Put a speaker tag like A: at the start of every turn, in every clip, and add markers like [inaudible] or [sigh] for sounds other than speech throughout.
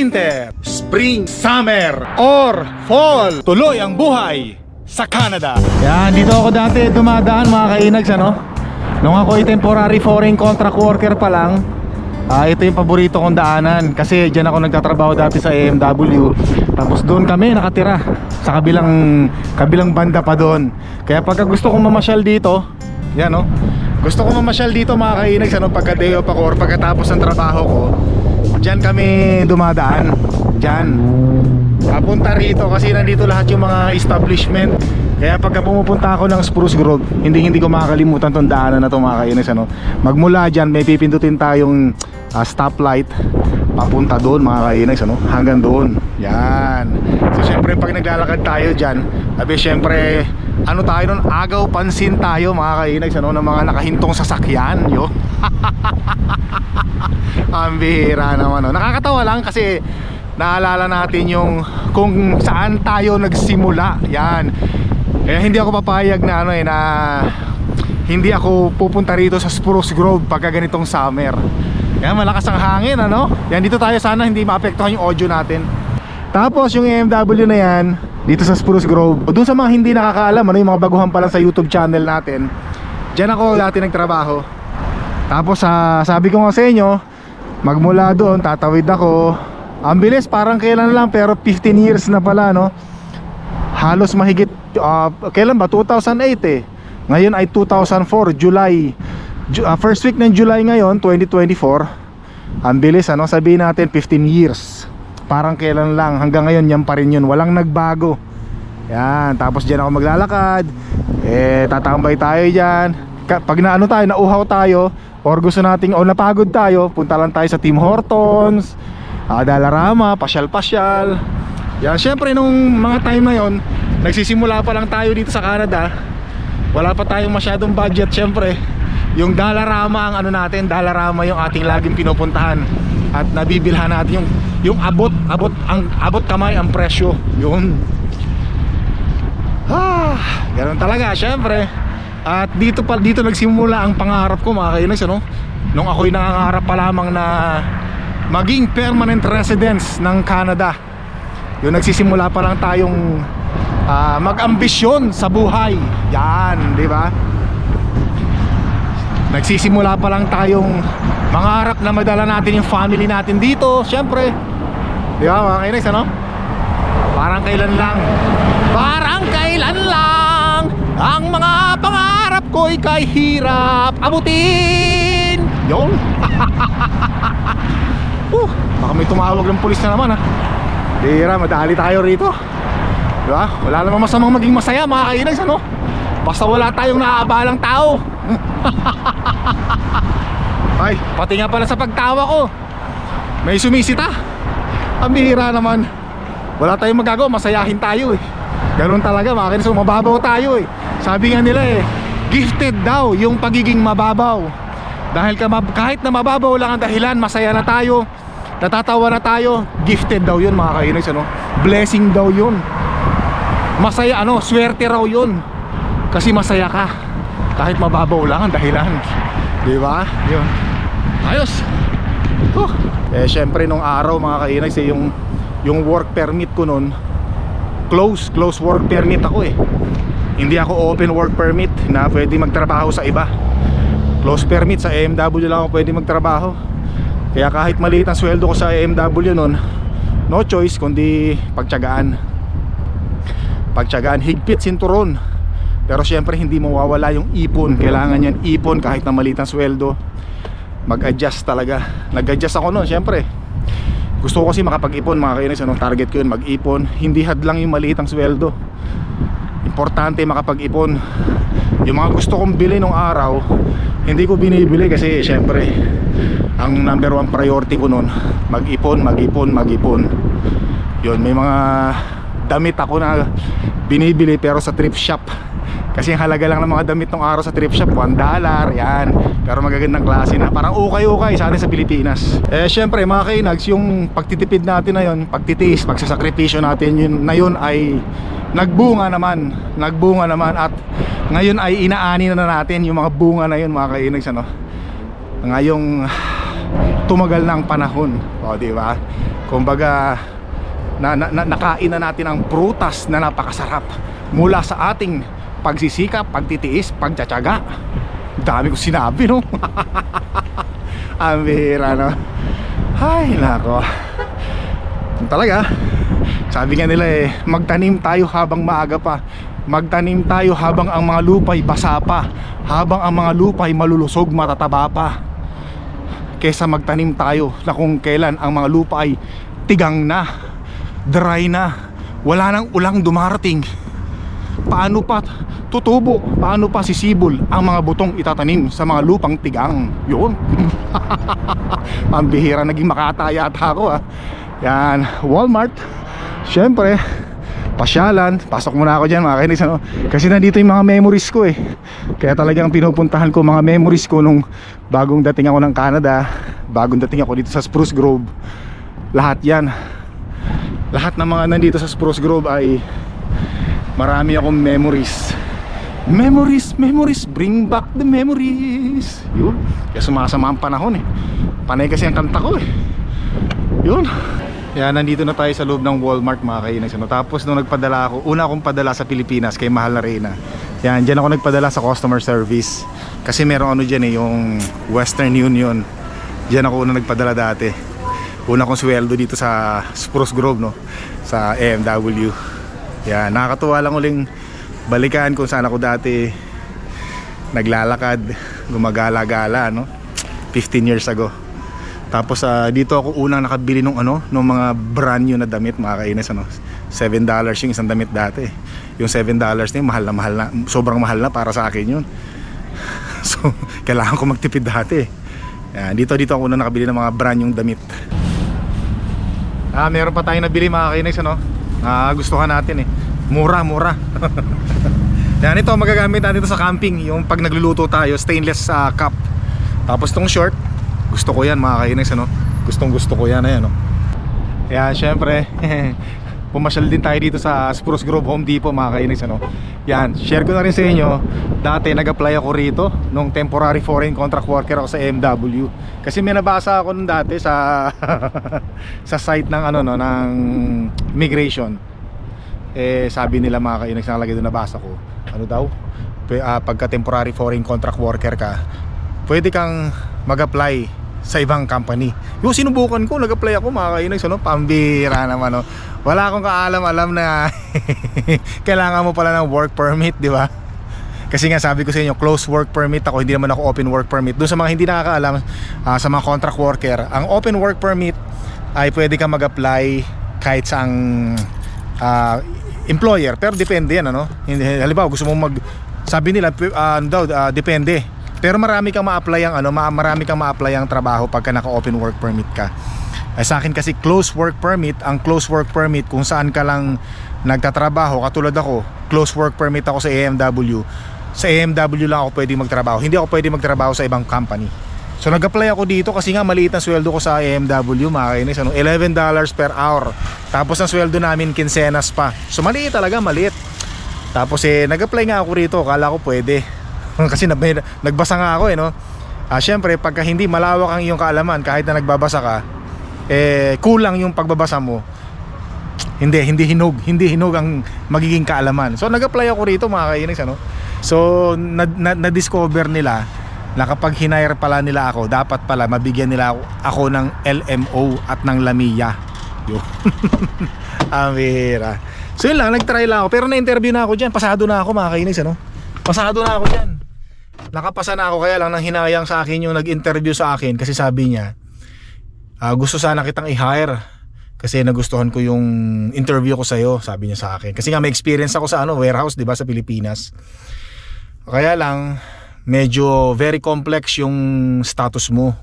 A: winter, spring, summer, or fall. Tuloy ang buhay sa Canada. Yan, dito ako dati dumadaan mga kainags ano. Nung ako ay temporary foreign contract worker pa lang, ah ito yung paborito kong daanan kasi diyan ako nagtatrabaho dati sa AMW. Tapos doon kami nakatira sa kabilang kabilang banda pa doon. Kaya pagka gusto kong mamasyal dito, yan no. Gusto ko mamasyal dito mga kainags ano pagka day off ako or pagkatapos ng trabaho ko. Diyan kami dumadaan. Diyan. Papunta rito kasi nandito lahat yung mga establishment. Kaya pagka pumupunta ako ng Spruce Grove, hindi hindi ko makakalimutan tong daanan na to mga kainis ano. Magmula diyan may pipindutin tayong ah, stoplight papunta doon mga kainis ano, hanggang doon. Yan. So syempre pag naglalakad tayo diyan, sabi syempre ano tayo nun, agaw pansin tayo mga kainis ano ng mga nakahintong sasakyan, yo. [laughs] Ang bihira naman no. Nakakatawa lang kasi naalala natin yung kung saan tayo nagsimula. Yan. Kaya hindi ako papayag na ano eh na hindi ako pupunta rito sa Spruce Grove pagka ganitong summer. Yan malakas ang hangin ano. Yan dito tayo sana hindi maapektuhan yung audio natin. Tapos yung AMW na yan dito sa Spruce Grove. O dun sa mga hindi nakakaalam ano yung mga baguhan pa lang sa YouTube channel natin. Diyan ako dati nagtrabaho. Tapos sa sabi ko nga sa inyo, magmula doon tatawid ako. Ang bilis parang kailan lang pero 15 years na pala no. Halos mahigit ah, kailan ba 2008 eh. Ngayon ay 2004 July. Ju- ah, first week ng July ngayon 2024. Ang bilis ano sabihin natin 15 years. Parang kailan lang hanggang ngayon yan pa rin yun. Walang nagbago. Yan, tapos diyan ako maglalakad. Eh tatambay tayo diyan. Pag naano tayo, nauhaw tayo or gusto nating o napagod tayo, punta lang tayo sa Tim Hortons, ah, Dalarama, pasyal-pasyal. Yan, syempre nung mga time na yon, nagsisimula pa lang tayo dito sa Canada. Wala pa tayong masyadong budget syempre. Yung Dalarama ang ano natin, Dalarama yung ating laging pinupuntahan at nabibilhan natin yung yung abot abot ang abot kamay ang presyo yun Ah, ganun talaga, syempre. At dito pa dito nagsimula ang pangarap ko mga kainis ano. Nung ako'y nangangarap pa lamang na maging permanent residence ng Canada. Yung nagsisimula pa lang tayong ah, mag-ambisyon sa buhay. Yan, di ba? Nagsisimula pa lang tayong mangarap na madala natin yung family natin dito, syempre. Di ba mga kainis ano? Parang kailan lang. Parang kailan lang Ang mga pangarap ko'y kay hirap Abutin. Yun. [laughs] Uh, Baka may tumawag ng pulis na naman ha Bira, madali tayo rito. Diba? Wala namang masamang maging masaya mga kainags ano Basta wala tayong naaabalang tao [laughs] [laughs] Ay, pati nga pala sa pagtawa ko. May sumisita. Ang bihira naman. Wala tayong magagawa, masayahin tayo eh. Ganun talaga mga kainis, so mababaw tayo eh. Sabi nga nila eh, gifted daw yung pagiging mababaw. Dahil ka, kahit na mababaw lang ang dahilan, masaya na tayo Natatawa na tayo, gifted daw yun mga kainis ano? Blessing daw yun. Masaya ano, swerte raw yun. Kasi masaya ka. Kahit mababaw lang ang dahilan Di ba? Yun Ayos. Huh. Eh syempre nung araw mga kainis eh, yung yung work permit ko nun close, close work permit ako eh. Hindi ako open work permit na pwede magtrabaho sa iba. Close permit sa AMW lang ako pwede magtrabaho. Kaya kahit maliit ang sweldo ko sa AMW nun no choice kundi pagtyagaan pagtyagaan higpit sinturon pero syempre hindi mawawala yung ipon. Kailangan yan ipon kahit na maliit ang sweldo. Mag-adjust talaga. Nag-adjust ako nun syempre. Gusto ko kasi makapag-ipon mga kainis anong target ko yun? Mag-ipon. Hindi hadlang yung maliit ang sweldo. Importante makapag-ipon. Yung mga gusto kong bili nung araw hindi ko binibili kasi syempre ang number one priority ko nun mag-ipon, mag-ipon, mag-ipon. Yun may mga damit ako na binibili pero sa thrift shop kasi ang halaga lang ng mga damit ng araw sa thrift shop 1 dollar yan. Pero magagandang klase na. Parang ukay-ukay sa atin sa Pilipinas. Eh syempre mga kainags yung pagtitipid natin na yun pagtitiis, pagsasakripisyo natin yun, na yun ay nagbunga naman. Nagbunga naman. At ngayon ay inaani na natin yung mga bunga na yun mga kainags ano. Ngayong tumagal ng panahon. O, di ba? Kumbaga, na, na, na, nakain na natin ang prutas na napakasarap mula sa ating pagsisikap, pagtitiis, pagtsatsaga. Dami ko sinabi, no? [laughs] ang bihira, no? Ay, nako. Talaga, sabi nga nila eh, magtanim tayo habang maaga pa. Magtanim tayo habang ang mga lupay basa pa. Habang ang mga lupay malulusog, matataba pa. Kesa magtanim tayo na kung kailan ang mga lupa ay tigang na, dry na, wala nang ulang dumarating. Paano pa tutubo? Paano pa sisibol ang mga butong itatanim sa mga lupang tigang? Yun. [laughs] Pambihira naging makataya ata ako ah. Yan, Walmart. Siyempre, pasyalan. Pasok muna ako dyan mga kainis. Ano? Kasi nandito yung mga memories ko eh. Kaya talagang pinupuntahan ko mga memories ko nung bagong dating ako ng Canada. Bagong dating ako dito sa Spruce Grove. Lahat yan. Lahat ng mga nandito sa Spruce Grove ay marami akong memories. Memories, memories, bring back the memories. Yun. Kaya sumasama ang panahon eh. Panay kasi ang kanta ko eh. Yun. Yan, nandito na tayo sa loob ng Walmart mga kainis. Ano? Tapos nung nagpadala ako, una akong padala sa Pilipinas kay Mahal na Reyna. Yan, dyan ako nagpadala sa customer service. Kasi meron ano dyan eh, yung Western Union. Dyan ako una nagpadala dati. Una kong sweldo dito sa Spruce Grove, no? Sa AMW. Yan, nakakatuwa lang uling balikan kung saan ako dati naglalakad, gumagala-gala, no? 15 years ago. Tapos ah, dito ako unang nakabili ng ano, ng mga brand new na damit, mga kainis ano. 7 dollars yung isang damit dati. Yung 7 dollars yun, mahal na mahal na, sobrang mahal na para sa akin yun. [laughs] so, kailangan ko magtipid dati. Yan, dito dito ako unang nakabili ng mga brand yung damit. Ah, meron pa tayong nabili mga kainis ano. Ah, gustuhan natin eh. Mura, mura. [laughs] Yan ito magagamit natin sa camping, yung pag nagluluto tayo, stainless sa cup. Tapos tong short, gusto ko yan mga kainis ano. Gustong gusto ko yan ayan no. Yan syempre. [laughs] Pumasyal din tayo dito sa Spruce Grove Home Depot mga kainis ano. Yan, share ko na rin sa inyo. Dati nag-apply ako rito nung temporary foreign contract worker ako sa MW. Kasi may nabasa ako nung dati sa [laughs] sa site ng ano no ng migration. Eh sabi nila mga kainis nakalagay doon nabasa ko. Ano daw? Ah, pagka temporary foreign contract worker ka, pwede kang mag-apply sa ibang company. Yung sinubukan ko, nag-apply ako mga kainis, ano, pambira naman, no. Wala akong kaalam-alam na [laughs] kailangan mo pala ng work permit, di ba? Kasi nga sabi ko sa inyo, close work permit ako, hindi naman ako open work permit. Doon sa mga hindi nakakaalam, ah, sa mga contract worker, ang open work permit ay pwede kang mag-apply kahit sa ang employer, pero depende yan, ano? Halimbawa, gusto mo mag sabi nila ah, ano daw ah, depende. Pero marami kang ma-apply ang ano, ma- marami kang ma-apply ang trabaho pagka naka-open work permit ka. Ay sa akin kasi close work permit, ang close work permit kung saan ka lang nagtatrabaho, katulad ako, close work permit ako sa AMW. Sa AMW lang ako pwede magtrabaho. Hindi ako pwede magtrabaho sa ibang company. So nag-apply ako dito kasi nga maliit ang sweldo ko sa AMW, mga ano, $11 per hour. Tapos ang sweldo namin kinsenas pa. So maliit talaga, maliit. Tapos eh nag-apply nga ako rito, kala ko pwede. [laughs] kasi nagbasa nga ako eh no. Ah, syempre pagka hindi malawak ang iyong kaalaman kahit na nagbabasa ka, eh kulang yung pagbabasa mo. Hindi, hindi hinog, hindi hinog ang magiging kaalaman. So nag-apply ako rito mga kainis ano. So na, na, na-discover nila na kapag hinire pala nila ako, dapat pala mabigyan nila ako, ako ng LMO at ng Lamia. Yun. [laughs] Amira. So yun lang, nag-try lang ako. Pero na-interview na ako dyan. Pasado na ako mga kainis, ano? Pasado na ako dyan. Nakapasa na ako kaya lang nang hinayang sa akin yung nag-interview sa akin kasi sabi niya, "Ah, gusto sana kitang i-hire kasi nagustuhan ko yung interview ko sa'yo, sabi niya sa akin. Kasi nga may experience ako sa ano, warehouse, 'di ba, sa Pilipinas. Kaya lang medyo very complex yung status mo.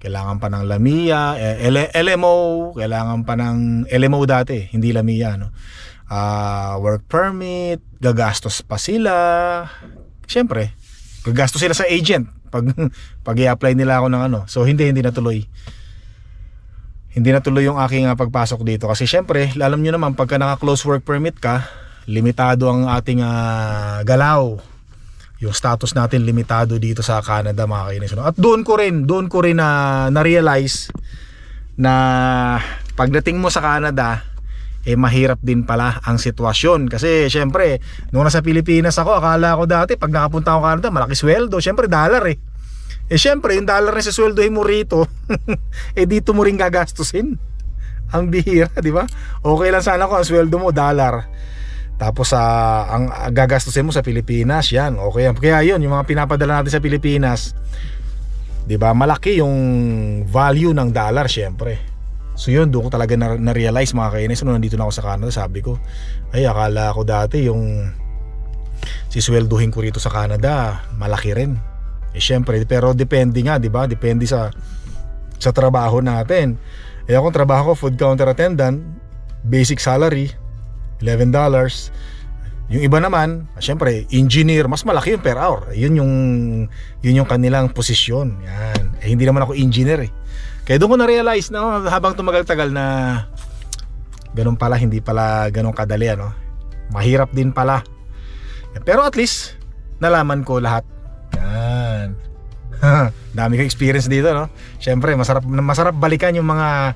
A: Kailangan pa ng Lamia, eh, LMO, kailangan pa ng LMO dati, hindi Lamia, no. Ah, work permit, gagastos pa sila. Siyempre, gagastos sila sa agent pag [laughs] pag i-apply nila ako ng ano. So hindi hindi natuloy. Hindi natuloy yung aking ah, pagpasok dito kasi syempre, alam niyo naman pagka naka-close work permit ka, limitado ang ating ah, galaw. yung status natin limitado dito sa Canada mga kainis. At doon ko rin, doon ko rin na na-realize na pagdating mo sa Canada, eh mahirap din pala ang sitwasyon. Kasi syempre, nung nasa Pilipinas ako, akala ko dati pag nakapunta ako Canada, malaki sweldo. Syempre, dollar eh. Eh syempre, yung dollar na sa sweldohin mo rito, [laughs] eh dito mo rin gagastusin. Ang bihira, di ba? Okay lang sana kung ang sweldo mo, dollar. Tapos sa ang gagastusin mo sa Pilipinas, yan. Okay. Kaya yun, yung mga pinapadala natin sa Pilipinas, 'di ba? Malaki yung value ng dollar, syempre. So yun, doon ko talaga na- na-realize mga kainis nung nandito na ako sa Canada, sabi ko, ay akala ko dati yung siswelduhin ko rito sa Canada, malaki rin. Eh syempre, pero depende nga, 'di ba? Depende sa sa trabaho natin. Eh akong trabaho ko food counter attendant, basic salary $11. Yung iba naman, syempre, engineer, mas malaki yung per hour. Yun yung yun yung kanilang posisyon. Yan. Eh, hindi naman ako engineer eh. Kaya doon ko na-realize na oh, habang tumagal-tagal na ganun pala, hindi pala ganun kadali ano. Mahirap din pala. Pero at least nalaman ko lahat. Yan. [laughs] Dami ko experience dito no. Syempre, masarap masarap balikan yung mga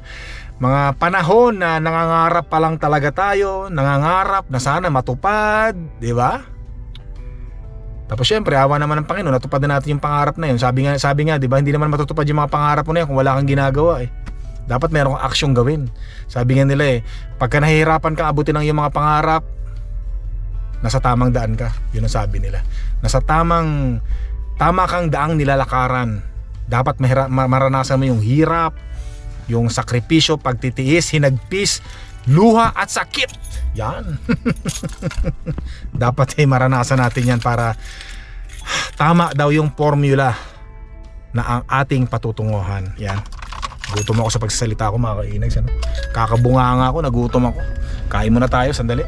A: mga panahon na nangangarap pa lang talaga tayo, nangangarap na sana matupad, di ba? Tapos syempre, awa naman ng Panginoon, natupad na natin yung pangarap na yun. Sabi nga, sabi nga, di ba, hindi naman matutupad yung mga pangarap mo na yun kung wala kang ginagawa eh. Dapat meron kang aksyong gawin. Sabi nga nila eh, pagka nahihirapan kang abutin ang iyong mga pangarap, nasa tamang daan ka. Yun ang sabi nila. Nasa tamang, tama kang daang nilalakaran. Dapat maranasan mo yung hirap, yung sakripisyo, pagtitiis, hinagpis, luha at sakit. Yan. [laughs] Dapat ay maranasan natin yan para [sighs] tama daw yung formula na ang ating patutunguhan. Yan. Gutom ako sa pagsasalita ko mga kainags. Ano? Kakabunga nga ako, nagutom ako. Kain muna tayo, sandali.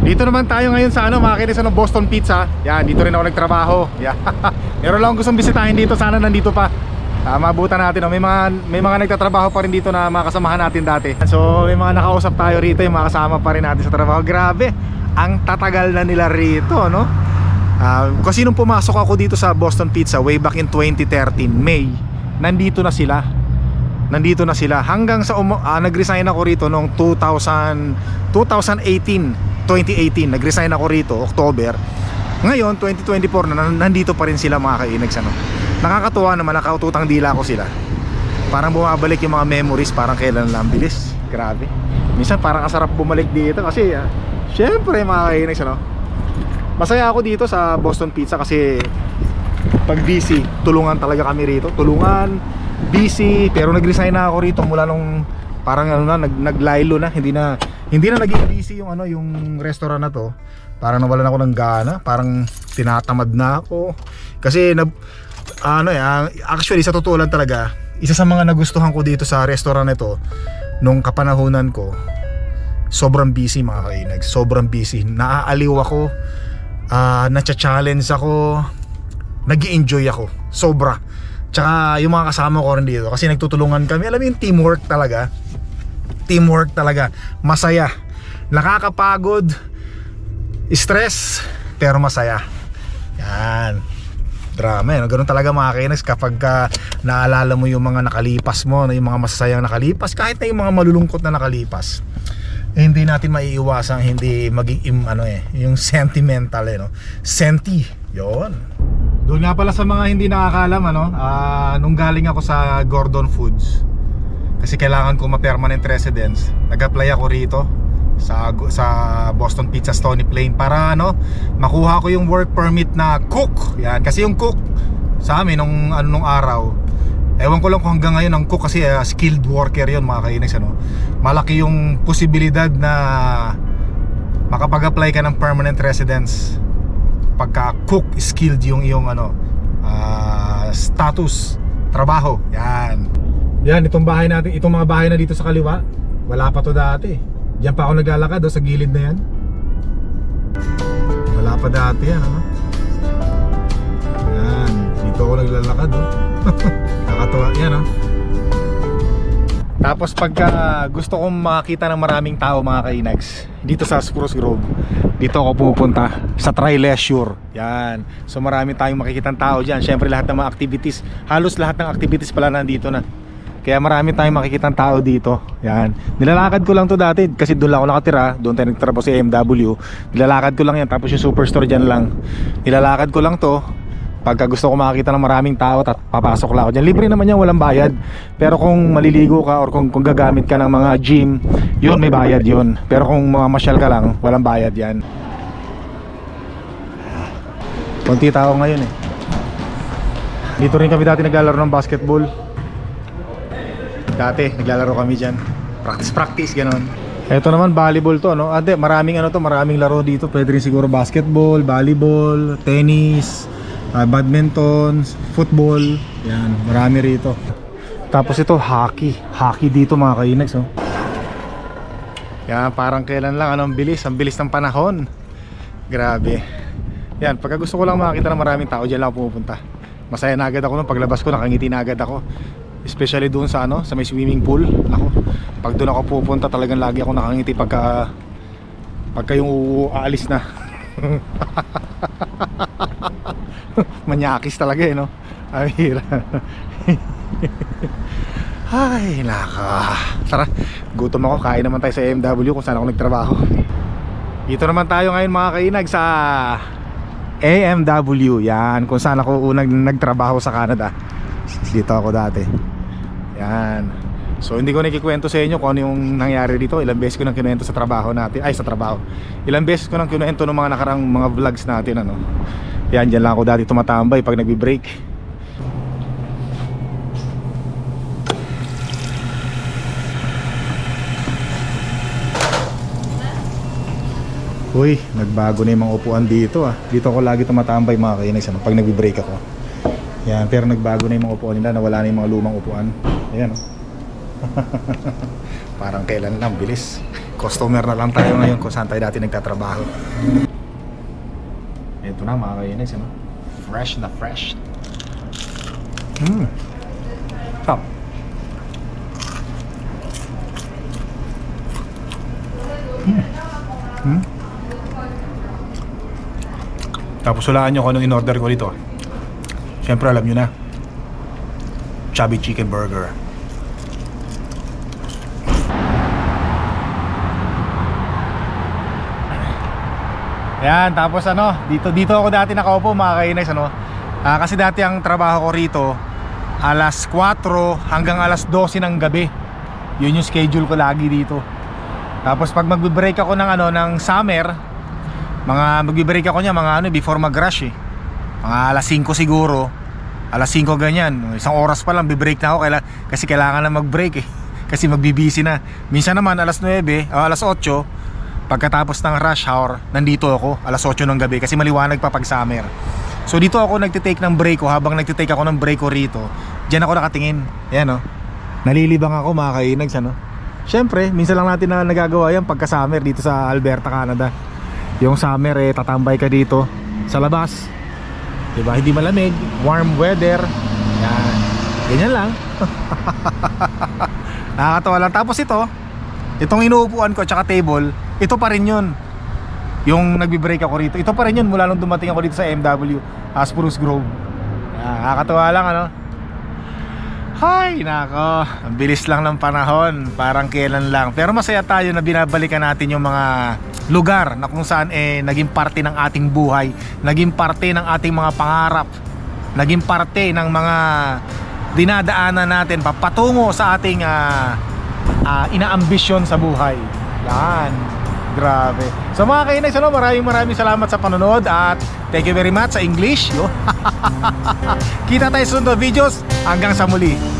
A: Dito naman tayo ngayon sa ano, mga kainis, ano, Boston Pizza. Yan, dito rin ako nagtrabaho. Yan. [laughs] Meron lang gustong bisitahin dito, sana nandito pa. Ah, mabutan natin, no? may mga may mga nagtatrabaho pa rin dito na mga kasamahan natin dati. So, may mga nakausap tayo rito, yung mga kasama pa rin natin sa trabaho. Grabe, ang tatagal na nila rito, no? Ah, kasi nung pumasok ako dito sa Boston Pizza way back in 2013, May, nandito na sila. Nandito na sila hanggang sa ah, nag-resign ako rito noong 2000 2018 2018 nag-resign ako rito October ngayon 2024 na nandito pa rin sila mga kainags ano nakakatuwa naman nakaututang dila ko sila. Parang bumabalik yung mga memories parang kailan lang bilis. Grabe. Minsan parang asarap bumalik dito kasi ah, syempre mga kainags ano? Masaya ako dito sa Boston Pizza kasi pag busy tulungan talaga kami rito. Tulungan busy pero nag-resign na ako rito mula nung parang ano na nag naglaylo na. Hindi na hindi na naging busy yung ano yung restaurant na to. Parang nawalan ako ng gana parang tinatamad na ako. Kasi na ano eh actually sa totoo lang talaga isa sa mga nagustuhan ko dito sa restaurant na to nung kapanahunan ko sobrang busy mga kainag. Sobrang busy. Naaaliw ako. Ah nacha-challenge ako. Nag enjoy ako. Sobra. Tsaka yung mga kasama ko rin dito kasi nagtutulungan kami. Alam mo yung teamwork talaga? Teamwork talaga. Masaya. Nakakapagod. Stress pero masaya. Yan drama yan ganun talaga mga kainex kapag ka naalala mo yung mga nakalipas mo yung mga masasayang nakalipas kahit na yung mga malulungkot na nakalipas eh, hindi natin maiiwasang hindi maging im, ano eh yung sentimental eh no? Senti. Yon doon nga pala sa mga hindi nakakalam ano ah, nung galing ako sa Gordon Foods kasi kailangan ko ma-permanent residence nag-apply ako rito sa sa Boston Pizza Stony Plain para ano makuha ko yung work permit na cook. Yan kasi yung cook sa amin nung ano nung araw ewan ko lang kung hanggang ngayon ang cook kasi uh, skilled worker yon mga kainex ano. Malaki yung posibilidad na makapag-apply ka ng permanent residence pagka cook skilled yung iyong ano ah, status trabaho. Yan. Yan itong bahay natin itong mga bahay na dito sa kaliwa wala pa to dati Diyan pa ako naglalakad oh, sa gilid na yan. Wala pa dati yan ano? Yan dito ako naglalakad oh. [laughs] nakatuwa yan oh. Tapos pagka gusto kong makakita ng maraming tao mga kainags Dito sa Spruce Grove Dito ako pupunta sa Trileisure Yan. So marami tayong makikitang tao dyan. Siyempre lahat ng mga activities Halos lahat ng activities pala nandito na Kaya marami tayong makikitang tao dito. Yan. Nilalakad ko lang to dati Kasi doon lang ako nakatira. Doon tayo nagtrabaho sa MW Nilalakad ko lang yan. Tapos yung superstore dyan lang. Nilalakad ko lang to. Pagka gusto ko makakita ng maraming tao at papasok lang ako dyan. Libre naman yan, walang bayad. Pero kung maliligo ka or kung, kung gagamit ka ng mga gym Yun, may bayad yun. Pero kung mamasyal ka lang, walang bayad yan. Konti tao ngayon eh. Dito rin kami dati naglalaro ng basketball Dati, naglalaro kami dyan. Practice, practice, ganon Ito naman, volleyball to, no? Ate, maraming ano to, maraming laro dito. Pwede rin siguro basketball, volleyball, tennis ah, badminton, football. Yan, marami rito. Tapos ito, hockey. Hockey dito mga kainags, oh. Yan, parang kailan lang, ano, ang bilis. Ang bilis ng panahon. Grabe. Yan, pagka gusto ko lang makakita ng maraming tao Diyan lang pupunta. Masaya na agad ako nung paglabas ko, nakangiti na agad ako Especially doon sa ano, sa may swimming pool. Ako, pag doon ako pupunta talagang lagi ako nakangiti pagka Pagka yung aalis na. [laughs] Manyakis talaga eh no? Ay hira [laughs] Ay naka. Tara Gutom ako. Kain naman tayo sa AMW kung saan ako nagtrabaho. Dito naman tayo ngayon mga kainag sa AMW Yan kung saan ako unang nagtrabaho sa Canada. Dito ako dati Yan. So hindi ko nakikwento sa inyo kung ano yung nangyari dito. Ilang beses ko nang kinuwento sa trabaho natin. Ay sa trabaho. Ilang beses ko nang kinuwento ng mga nakarang mga vlogs natin ano. Yan dyan lang ako dati tumatambay pag nagbi-break. Uy, nagbago na yung mga upuan dito ah. Dito ako lagi tumatambay mga kainis ano, pag nagbi-break ako. Yan, pero nagbago na yung mga upuan nila Nawala na yung mga lumang upuan Ayan oh. [laughs] Parang kailan lang, bilis. Customer na lang tayo ngayon kung saan tayo dati nagtatrabaho. Ito na mga kainis ano? Fresh na fresh. Hmm. Top. Hmm. Hmm. Tapos hulaan nyo kung anong in-order ko dito. Siyempre alam nyo na Chubby Chicken Burger Yan, tapos ano, dito dito ako dati nakaupo mga kainis ano. Ah, kasi dati ang trabaho ko rito alas 4 hanggang alas 12 ng gabi. Yun yung schedule ko lagi dito. Tapos pag magbe-break ako ng ano ng summer, mga magbe-break ako niya mga ano before mag-rush eh. Mga alas 5 siguro. Alas 5 ganyan. Isang oras pa lang be-break na ako kaila, kasi kailangan na mag-break eh. [laughs] Kasi magbibisi na. Minsan naman alas 9, o alas 8, pagkatapos ng rush hour, nandito ako alas 8 ng gabi kasi maliwanag pa pag summer. So dito ako nagte-take ng break ko habang nagte-take ako ng break ko rito. Diyan ako nakatingin. Yan oh. Nalilibang ako mga kainags ano. Siyempre, minsan lang natin na nagagawa yan pagka summer dito sa Alberta, Canada. Yung summer eh, tatambay ka dito sa labas. 'Di ba? Hindi malamig, warm weather. Yan. Ganyan lang. [laughs] Nakakatawa lang. Tapos ito, itong inuupuan ko tsaka table, ito pa rin yun. Yung nagbi-break ako rito. Ito pa rin yun mula nung dumating ako dito sa MW, uh, Grove. Yan, nakakatawa lang ano. Hay, nako. Ang bilis lang ng panahon. Parang kailan lang. Pero masaya tayo na binabalikan natin yung mga lugar na kung saan eh naging parte ng ating buhay, naging parte ng ating mga pangarap, naging parte ng mga dinadaanan natin papatungo sa ating ah, ah, inaambisyon sa buhay. Yan. Grabe. So mga kainay, ano, maraming maraming salamat sa panonood at thank you very much sa English. Yo. [laughs] Kita tayo sa sunod videos. Hanggang sa muli.